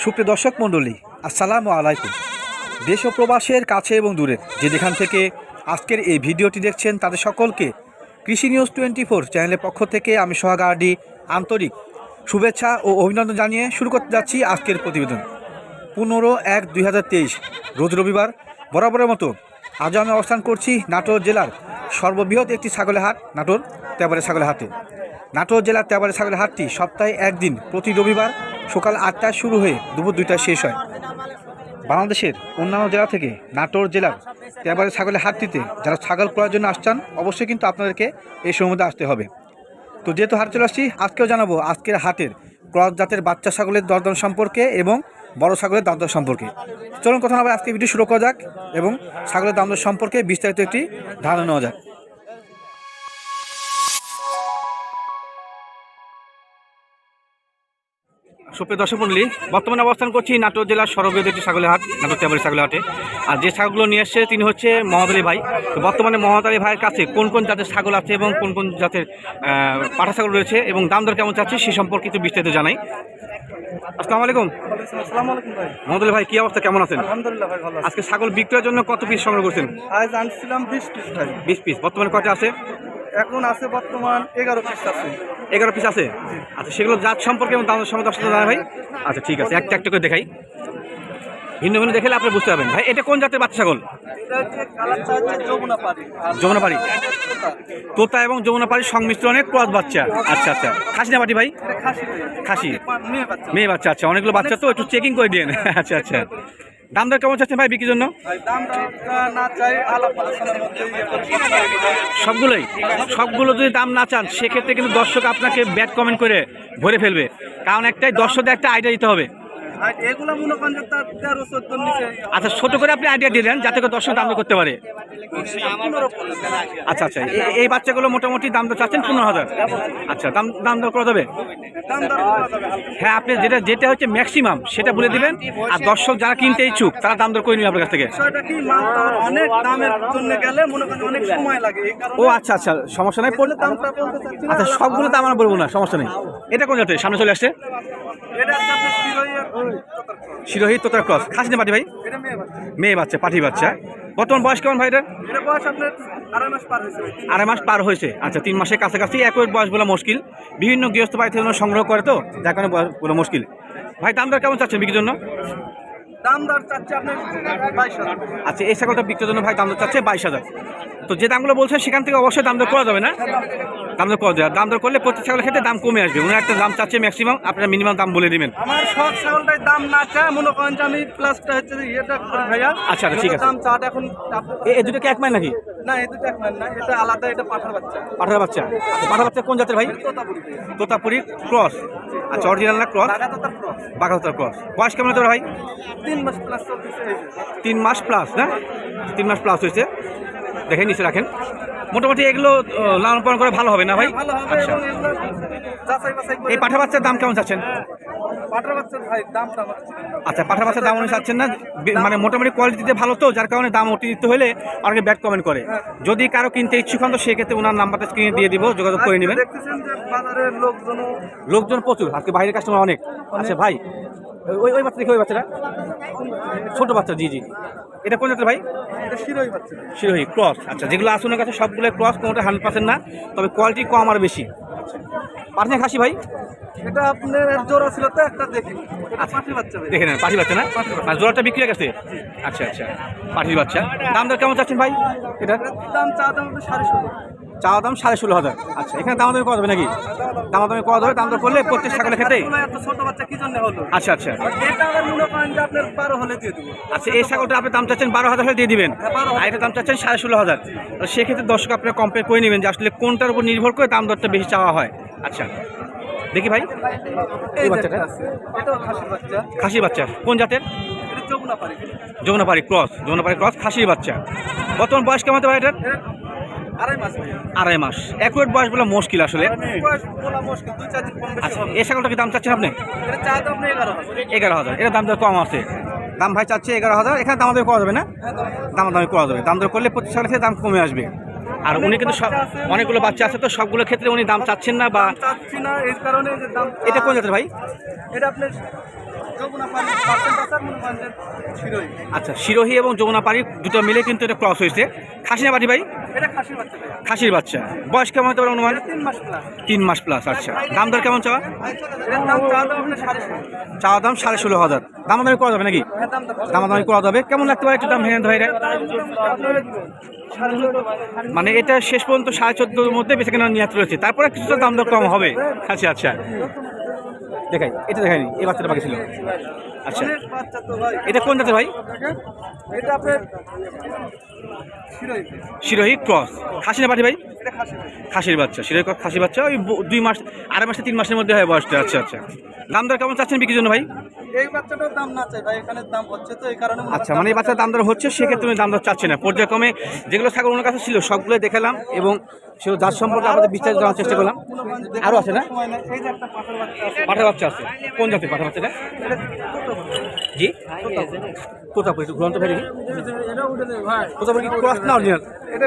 সুপ্রিয় দর্শক মণ্ডলী, আসসালামু আলাইকুম। দেশ ও প্রবাসের কাছে এবং দূরের যে যেখান থেকে আজকের এই ভিডিওটি দেখছেন তাদের সকলকে কৃষি নিউজ টোয়েন্টি ফোর চ্যানেলের পক্ষ থেকে আমি সোহাগার্ডি আন্তরিক শুভেচ্ছা ও অভিনন্দন জানিয়ে শুরু করতে যাচ্ছি আজকের প্রতিবেদন। পনেরো এক দুই রোজ রবিবার, বরাবরের মতো আজও আমি অবস্থান করছি নাটোর জেলার সর্ববৃহৎ একটি ছাগলের হাট, নাটোর তেবারে ছাগলের হাটে। নাটোর জেলার তেবারে ছাগলের হাটটি সপ্তাহে একদিন প্রতি রবিবার সকাল আটটায় শুরু হয়ে দুপুর দুইটায় শেষ হয়। বাংলাদেশের অন্যান্য জেলা থেকে নাটোর জেলার তেবারে ছাগলের হাটটিতে যারা ছাগল ক্রয়ের জন্য আসছেন, অবশ্যই কিন্তু আপনাদেরকে এই সময় মধ্যে আসতে হবে। তো যেহেতু হাট চলে আসছি, আজকেও জানাব আজকের হাটের ক্রস জাতের বাচ্চা ছাগলের দরদাম সম্পর্কে এবং বড় ছাগলের দাম দর সম্পর্কে। চলুন কথা বলে আজকে ভিডিও শুরু করা যাক এবং ছাগলের দাম দর সম্পর্কে বিস্তারিত একটি ধারণা নেওয়া যাক। সুপ্রিয় দর্শক মন্ডলী বর্তমানে অবস্থান করছি নাটোর জেলার সর্ববৃহৎ একটি ছাগলের হাট নাটোর তেবারি ছাগলের হাটে। আর যে ছাগলগুলো নিয়ে এসছে তিনি হচ্ছে আলী ভাই। তো বর্তমানে আলী ভাইয়ের কাছে কোন কোন জাতের ছাগল আছে এবং কোন কোন জাতের পাঠা ছাগল রয়েছে এবং দাম দর কেমন চাচ্ছে সে সম্পর্কে একটু বিস্তারিত জানাই। আসসালামু আলাইকুম। আসসালামু আলাইকুম ভাই। মোহাম্মদ আলী ভাই কি অবস্থা? কেমন আছেন? আলহামদুলিল্লাহ ভাই ভালো আজকে ছাগল বিক্রয়ের জন্য কত পিস সংগ্রহ করছেন? আজ আনছিলাম বিশ পিস ভাই। বিশ পিস বর্তমানে কয়টা আছে? এখন আছে বর্তমান এগারো পিস আছে। এগারো পিস আছে? আচ্ছা সেগুলো জাত সম্পর্কে এবং দামের সম্পর্কে আপনার জানা ভাই। আচ্ছা ঠিক আছে একটা একটা করে দেখাই। ভিন্ন ভিন্ন দেখলে আপনি বুঝতে পারবেন। ভাই এটা কোন জাতের বাচ্চা ছাগল যমুনাপাড়ি তোতা এবং যমুনাপাড়ির সংমিশ্রণে ক্রস বাচ্চা। আচ্ছা আচ্ছা। খাসি না বাটি ভাই? খাসি। খাসি। মেয়ে বাচ্চা। মেয়ে বাচ্চা আচ্ছা। অনেকগুলো বাচ্চা তো একটু চেকিং করে দিন আচ্ছা আচ্ছা। দাম দর কেমন চাচ্ছেন ভাই বিক্রির জন্য। সবগুলোই? সবগুলো যদি দাম না চান সেক্ষেত্রে কিন্তু দর্শক আপনাকে ব্যাড কমেন্ট করে ভরে ফেলবে। কারণ একটাই দর্শকদের একটা আইডিয়া দিতে হবে। আর এগুলা মনে করেন যে তার তেরো চোদ্দোর নিচে আচ্ছা ছোট করে আপনি আইডিয়া দিলেন যাতে করে দর্শক দাম করতে পারে। আচ্ছা আচ্ছা এই- বাচ্চাগুলো মোটামুটি দাম দর চাচ্ছেন পনেরো হাজার। আচ্ছা দাম দাম দর করা যাবে। হ্যাঁ আপনি যেটা যেটা হচ্ছে ম্যাক্সিমাম সেটা বলে দিবেন। আর দর্শক যারা কিনতে ইচ্ছুক তারা দাম দর করে নিবে আপনার কাছ থেকে। বিষয়টা কি মাল তো অনেক দামের জন্য গেলে মনে করেন অনেক সময় লাগে ও আচ্ছা আচ্ছা সমস্যা নাই। পড়লে। আচ্ছা সবগুলো দাম আমরা বলব না সমস্যা নেই। এটা কোন জাতের? সামনে চলে আসছে। শিরোহিত তোতার ক্রস। খাস না পাটি ভাই? মেয়ে বাচ্চা। পাঠি বাচ্চা বর্তমান বয়স কেমন ভাই এটা? আড়াই মাস পার হয়েছে আচ্ছা তিন মাসের কাছাকাছি একই বয়স বলা মুশকিল। বিভিন্ন গৃহস্থ বাড়ি থেকে সংগ্রহ করে তো যার কারণে বয়স বলা মুশকিল। ভাই দাম দর কেমন চাচ্ছেন বিক্রির জন্য? দাম দর চাচ্ছে বাইশ হাজার। আচ্ছা এই ছাগলটা বিক্রির জন্য ভাই দাম দর চাচ্ছে বাইশ হাজার। তো যে দামগুলো বলছেন সেখান থেকে অবশ্যই দাম দর করা যাবে না? দাম দর করা যাবে দাম দর করলে প্রত্যেক ছাগলের ক্ষেত্রে দাম কমে আসবে। উনি একটা দাম চাচ্ছে ম্যাক্সিমাম আপনারা মিনিমাম দাম বলে দেবেন। আমার সব ছাগলটার দাম না চায় মনে করেন যে আমি প্লাসটা হচ্ছে ইয়েটা ভাইয়া। আচ্ছা, আচ্ছা, ঠিক আছে। দাম চাট এখন এই দুটো কি এক মাইল নাকি? না এই দুটো এক না এটা আলাদা এটা পাঠার বাচ্চা। পাঠার বাচ্চা? আচ্ছা, পাঠার বাচ্চা কোন জাতের ভাই? তোতাপুরি। ক্রস। আচ্ছা অরিজিনাল না ক্রস? ক্রস। বয়স কেমন ভাই? তিন মাস প্লাস। তিন মাস প্লাস না? তিন মাস প্লাস হয়েছে। দেখে নিচে রাখেন। মোটামুটি এগুলো লালন পালন করে ভালো হবে না ভাই? আচ্ছা। বাছাই করে এই পাঠা বাচ্চার দাম কেমন চাচ্ছেন? আচ্ছা পাঠা বাচ্চার দাম অনুযায়ী চাচ্ছেন না? মানে মোটামুটি কোয়ালিটিতে ভালো তো যার কারণে দাম অতিরিক্ত হলে অনেকে ব্যাড কমেন্ট করে। যদি কারও কিনতে ইচ্ছুক হন তো সেক্ষেত্রে ওনার নাম্বারটা স্ক্রিনে দিয়ে দিব যোগাযোগ করে নেবেন। লোকজন প্রচুর আজকে বাইরের কাস্টমার অনেক। আচ্ছা ভাই ওই ওই বাচ্চা দেখি ওই বাচ্চাটা? ছোট বাচ্চা জি জি। এটা কোন জাতের ভাই? বাচ্চা। শিরোহী ক্রস আচ্ছা যেগুলো আসনের কাছে সবগুলো ক্রস কোনোটা হান্ড্রেড পার্সেন্ট না তবে কোয়ালিটি কম আর বেশি। পার্সেন্ট খাসি ভাই? এটা আপনার জোড়া ছিল তো একটা দেখি। এটা পাঠি বাচ্চা ভাই দেখে নেন পাঠি বাচ্চা না? আর জোড়াটা বিক্রি হয়ে গেছে? আচ্ছা আচ্ছা। পাঠির বাচ্চা। দাম দর কেমন চাচ্ছেন ভাই? এটা? দাম চা দাম সাড়ে ষোলো। চাওয়া দাম সাড়ে ষোলো হাজার। আচ্ছা এখানে দাম দামি করা যাবে নাকি? দাম দামি করা যাবে দাম দর করলে প্রত্যেক ছাগলের ক্ষেত্রে এগুলো এত ছোট বাচ্চা কি জন্য হলো? আচ্ছা আচ্ছা। আপনার বারো হলে দিয়ে দেবো। আচ্ছা এই ছাগলটা আপনি দাম চাচ্ছেন বারো হাজার হলে দিয়ে দিবেন। হ্যাঁ, 12,000 আর এটা দাম চাচ্ছেন সাড়ে ষোলো হাজার। সেক্ষেত্রে দর্শক আপনারা কম্পেয়ার করে নেবেন যে আসলে কোনটার উপর নির্ভর করে দাম দরটা বেশি চাওয়া হয়। আচ্ছা দেখি ভাই। এই বাচ্চাটা? খাসি বাচ্চা। কোন জাতের? যমুনাপাড়ি ক্রস। যমুনাপাড়ি ক্রস খাসির বাচ্চা। বর্তমান বয়স কেমন পারে এটার? আড়াই মাস একুয়েট বয়স বলে মুশকিল আসলে। আচ্ছা এই ছাগলটা কি দাম চাচ্ছেন আপনি? দাম এগারো হাজার। এটা দাম কম আছে। দাম ভাই চাচ্ছে এগারো হাজার। এখানে দাম দর করা যাবে না? দাম দামি করা যাবে। দাম দর করলে প্রতি ছাগলের দাম কমে আসবে। আর উনি কিন্তু সব অনেকগুলো বাচ্চা আছে তো সবগুলো ক্ষেত্রে উনি দাম চাচ্ছেন না বা চাচ্ছি না এই কারণে যে দাম এটা কোন জাতের ভাই? এটা আপনার আচ্ছা শিরোহী এবং যমুনা পাড়ি দুটো মিলে কিন্তু এটা ক্রস হয়েছে। খাসি না পাটি ভাই? খাসির বাচ্চা বয়স কেমন হতে পারে অনুমান? তিন মাস প্লাস আচ্ছা। দাম দর কেমন চাওয়া? এটার দাম। চা দাম সাড়ে ষোলো। চাওয়া দাম সাড়ে ষোলো হাজার। দামাদামি করা যাবে নাকি? হ্যাঁ দাম দাম দামাদামি করা যাবে। কেমন লাগতে পারে একটু দাম ভেঙে ধরে? মানে এটা শেষ পর্যন্ত সাড়ে চোদ্দোর মধ্যে বেঁচে কেনার নিয়াত রয়েছে। তারপরে কিছুটা দাম দর কম হবে। আচ্ছা আচ্ছা। দেখাই এটা দেখাইনি এই বাচ্চাটা বাকি ছিল। আচ্ছা এটা কোন জাতের ভাই? এটা আপনার ক্রস। খাসি না পাঠি ভাই? খাসির বাচ্চা। ক্রস খাসির বাচ্চা ওই দুই মাস আড়াই মাসে তিন মাসের মধ্যে হয় বয়সটা আচ্ছা আচ্ছা। দাম দর কেমন চাচ্ছেন বিক্রির জন্য ভাই? এই বাচ্চাটার দাম না চাই ভাই এখানে দাম হচ্ছে তো এই কারণে আচ্ছা মানে এই বাচ্চার দাম দর হচ্ছে সেক্ষেত্রে তুমি দাম দর চাচ্ছে না। পর্যায়ক্রমে যেগুলো ছাগল ওনার কাছে ছিল সবগুলো দেখালাম এবং সেগুলো যার সম্পর্কে আমাদের বিস্তারিত জানার চেষ্টা করলাম। আরও আছে না? পাঠা বাচ্চা আছে। কোন জাতের পাঠা বাচ্চাটা। জি? তোতাপুর একটু ঘুরন্ত ফেরি তোতাপুর কি ক্রস না অরিজিনাল এটা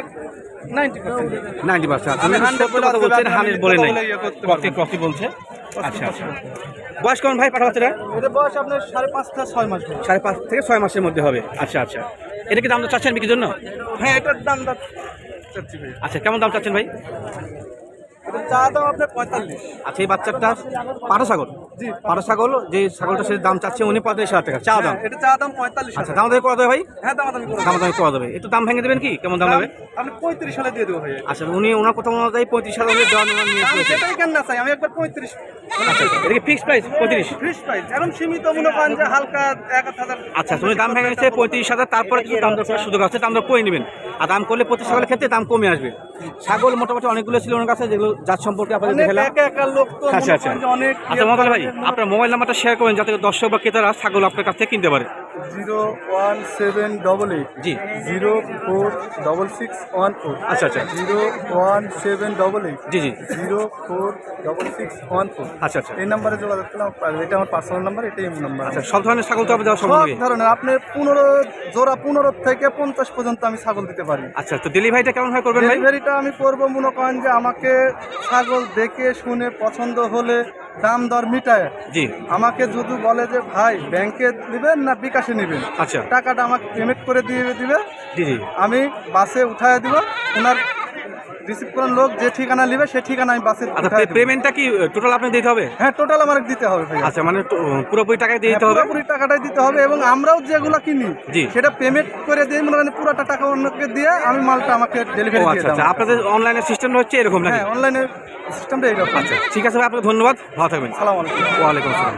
নাইনটি পার্সেন্ট। আমি আপনি 100 কথা বলছেন হান্ড্রেড বলে নাই। কথা বলে করতে ক্রসে ক্রসই বলছে। আচ্ছা আচ্ছা। বয়স কেমন ভাই পাঠা বয়স আপনার সাড়ে পাঁচ থেকে ছয় মাস সাড়ে পাঁচ থেকে ছয় মাসের মধ্যে হবে। আচ্ছা আচ্ছা। এটা কি দাম চাচ্ছেন বিক্রির জন্য? হ্যাঁ এটার দাম চাচ্ছি আচ্ছা কেমন দাম চাচ্ছেন ভাই? চা দাম আপনার পঁয়তাল্লিশ। আচ্ছা এই বাচ্চাটা পাঠা ছাগল? পাঠা ছাগল যে ছাগলটা সে দাম চাচ্ছে উনি পঁয়তাল্লিশ হাজার টাকা চা দাম? এটা চা দাম পঁয়তাল্লিশ আচ্ছা। দাম দাম করা যাবে ভাই? হ্যাঁ দাম দামি দাম দাম করা যাবে। একটু দাম ভেঙে দেবেন কি? কেমন দাম হবে আপনি পঁয়ত্রিশ সালে দিয়ে দেবো ভাই আচ্ছা উনি ওনার কথা অনুযায়ী পঁয়ত্রিশ হাজার হলে দেওয়া নিয়ে সেটাই কেন না চাই? আমি একবার পঁয়ত্রিশ। আচ্ছা এটা কি ফিক্স প্রাইস পঁয়ত্রিশ? ফ্রিজ প্রাইস এখন সীমিত মনে করেন যে হালকা এক হাজার। আচ্ছা তুমি দাম ভেঙে গেছে পঁয়ত্রিশ হাজার তারপরে কিছু দাম দরকার সুযোগ আছে দাম দর করে নেবেন। আর দাম করলে প্রতি ছাগলের ক্ষেত্রে দাম কমে আসবে। ছাগল মোটামুটি অনেকগুলো ছিল ওনার কাছে যেগুলো যার সম্পর্কে আপনাদের দেখালাম। আচ্ছা আচ্ছা। অনেক আচ্ছা মমতাল ভাই আপনার মোবাইল নাম্বারটা শেয়ার করেন যাতে দর্শক বা ক্রেতারা ছাগল আপনার কাছ থেকে কিনতে পারে। Zero one seven double eight G. Zero four double six one four আচ্ছা আচ্ছা। Zero one seven double eight G G. Zero four double six one four আচ্ছা আচ্ছা। এই নাম্বারে যোগাযোগ করলাম এটা আমার পার্সোনাল নাম্বার এটাই নাম্বার আচ্ছা সব ধরনের ছাগল তো আপনি দেওয়া সম্ভব সব ধরনের আপনি পনেরো জোড়া পনেরো থেকে পঞ্চাশ পর্যন্ত আমি ছাগল দিতে পারি। আচ্ছা তো ডেলিভারিটা কেমন হয় করবেন ডেলিভারিটা আমি করব মনে করেন যে আমাকে ছাগল দেখে শুনে পছন্দ হলে দাম দর মিটায়। জি। আমাকে যদি বলে যে ভাই ব্যাংকে দিবেন না বিকাশে নেবেন। আচ্ছা। টাকাটা আমাকে পেমেন্ট করে দিয়ে দিবে। জি জি। আমি বাসে উঠায় দিব। ওনার রিসিভ করার লোক যে ঠিকানা নেবে সেই ঠিকানা আমি বাসে আচ্ছা পেমেন্টটা কি টোটাল আপনি দিতে হবে? হ্যাঁ টোটাল আমার দিতে হবে ভাই আচ্ছা মানে পুরোপুরি টাকায় দিয়ে দিতে হবে? পুরোপুরি টাকাটাই দিতে হবে এবং আমরাও যেগুলো কিনি জি। সেটা পেমেন্ট করে দিয়ে মনে করেন পুরোটা টাকা অন্যকে দিয়ে আমি মালটা আমাকে ডেলিভারি দিয়ে আচ্ছা আচ্ছা আপনাদের অনলাইনের সিস্টেমটা হচ্ছে এরকম নাকি? হ্যাঁ অনলাইনে সিস্টেমটা এরকম আচ্ছা ঠিক আছে ভাই আপনাকে ধন্যবাদ। ভালো থাকবেন। সালাম আলাইকুম। ওয়ালাইকুম আসসালাম।